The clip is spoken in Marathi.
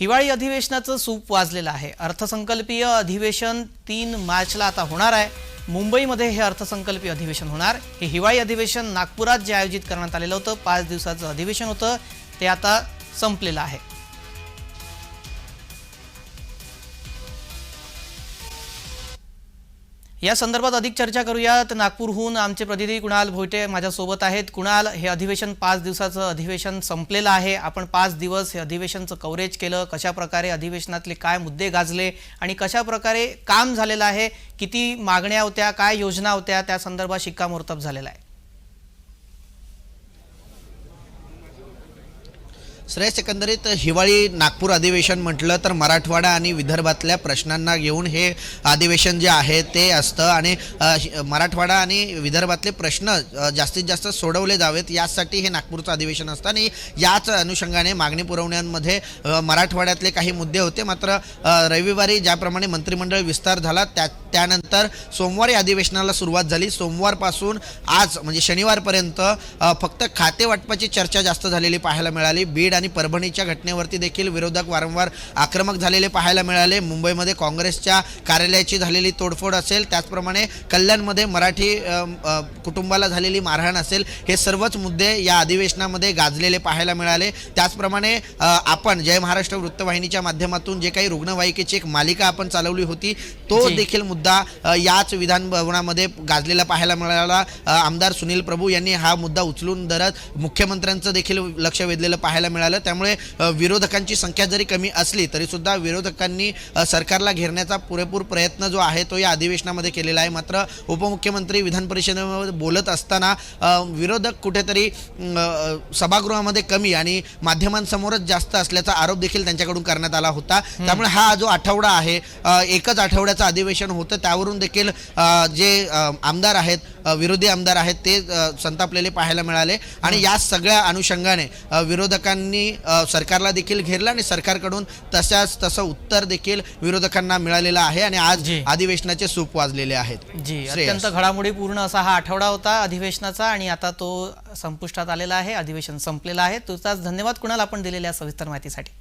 हिवाळी अधिवेशनाचं सूप वाजलेलं आहे. अर्थसंकल्पीय अधिवेशन तीन मार्चला आता होणार आहे. मुंबईमध्ये हे अर्थसंकल्पीय अधिवेशन होणार. हे हिवाळी अधिवेशन नागपुरात जे आयोजित करण्यात आलेलं होतं पाच दिवसाचं अधिवेशन होतं ते आता संपलेलं आहे. या संदर्भात अधिक चर्चा करूयात. नागपूरहून आमचे प्रतिनिधी कुणाल भोयटे माझ्यासोबत आहेत. कुणाल हे अधिवेशन पाच दिवसाचं अधिवेशन संपलेलं आहे. आपण पाच दिवस हे अधिवेशनचं कव्हरेज केलं. कशा प्रकारे अधिवेशनातले काय मुद्दे गाजले आणि कशा प्रकारे काम झालेलं आहे? किती मागण्या होत्या? काय योजना होत्या? त्या संदर्भात शिक्कामोर्तब झालेला आहे. श्रेयस एकंदरीत हिवाळी नागपूर अधिवेशन म्हटलं तर मराठवाडा आणि विदर्भातल्या प्रश्नांना घेऊन हे अधिवेशन जे आहे ते असतं. आणि मराठवाडा आणि विदर्भातले प्रश्न जास्तीत जास्त सोडवले जावेत. यासाठी हे नागपूरचं अधिवेशन असतं. आणि याच अनुषंगाने मागणी पुरवण्यांमध्ये मराठवाड्यातले काही मुद्दे होते. मात्र रविवारी ज्याप्रमाणे मंत्रिमंडळ विस्तार झाला त्या त्यानंतर सोमवारी अधिवेशनाला सुरुवात झाली. सोमवारपासून आज म्हणजे शनिवारपर्यंत फक्त खाते वाटपाची चर्चा जास्त झालेली पाहायला मिळाली. बीड आणि परभणीच्या घटनेवरती देखील विरोधक वारंवार आक्रमक झालेले पाहायला मिळाले. मुंबईमध्ये काँग्रेसच्या कार्यालयाची झालेली तोडफोड असेल त्याचप्रमाणे कल्याणमध्ये मराठी कुटुंबाला झालेली मारहाण असेल हे सर्वच मुद्दे या अधिवेशनामध्ये गाजलेले पाहायला मिळाले. त्याचप्रमाणे आपण जय महाराष्ट्र वृत्तवाहिनीच्या माध्यमातून जे काही रुग्णवाहिकेची एक मालिका आपण चालवली होती तो. देखील मुद्दा अ, याच विधान भवनामध्ये गाजलेला पाहायला मिळाला. आमदार सुनील प्रभू यांनी हा मुद्दा उचलून धरत मुख्यमंत्र्यांचं देखील लक्ष वेधलेलं पाहायला मिळालं. त्यामुळे विरोधकांची संख्या जरी कमी असली तरी सुद्धा विरोधकांनी सरकारला घेरण्याचा पुरेपूर प्रयत्न जो आहे तो या अधिवेशनामध्ये केलेला आहे. मात्र उपमुख्यमंत्री विधान परिषदेमध्ये बोलत असताना विरोधक कुठेतरी सभागृहामध्ये कमी आणि माध्यमांसमोरच जास्त असल्याचा आरोप देखील त्यांच्याकडून करण्यात आला होता. त्यामुळे हा जो आठवडा आहे एकच आठवड्याचं अधिवेशन होतं. त्यावरून देखील जे आमदार आहेत विरोधी आमदार आहेत ते संतापलेले पाहायला मिळाले. आणि या सगळ्या अनुषंगाने विरोधकांनी सरकारला देखील घेरलं आणि सरकारकडून तशाच तसं उत्तर देखील विरोधकांना मिळालेलं आहे आणि आज. अधिवेशनाचे सूप वाजलेले आहेत. जी. अत्यंत घडामोडीपूर्ण असा हा आठवडा होता अधिवेशनाचा आणि आता तो संपुष्टात आलेला आहे अधिवेशन संपलेलं आहे. तुझाच धन्यवाद कुणाल आपण दिलेल्या सविस्तर माहितीसाठी?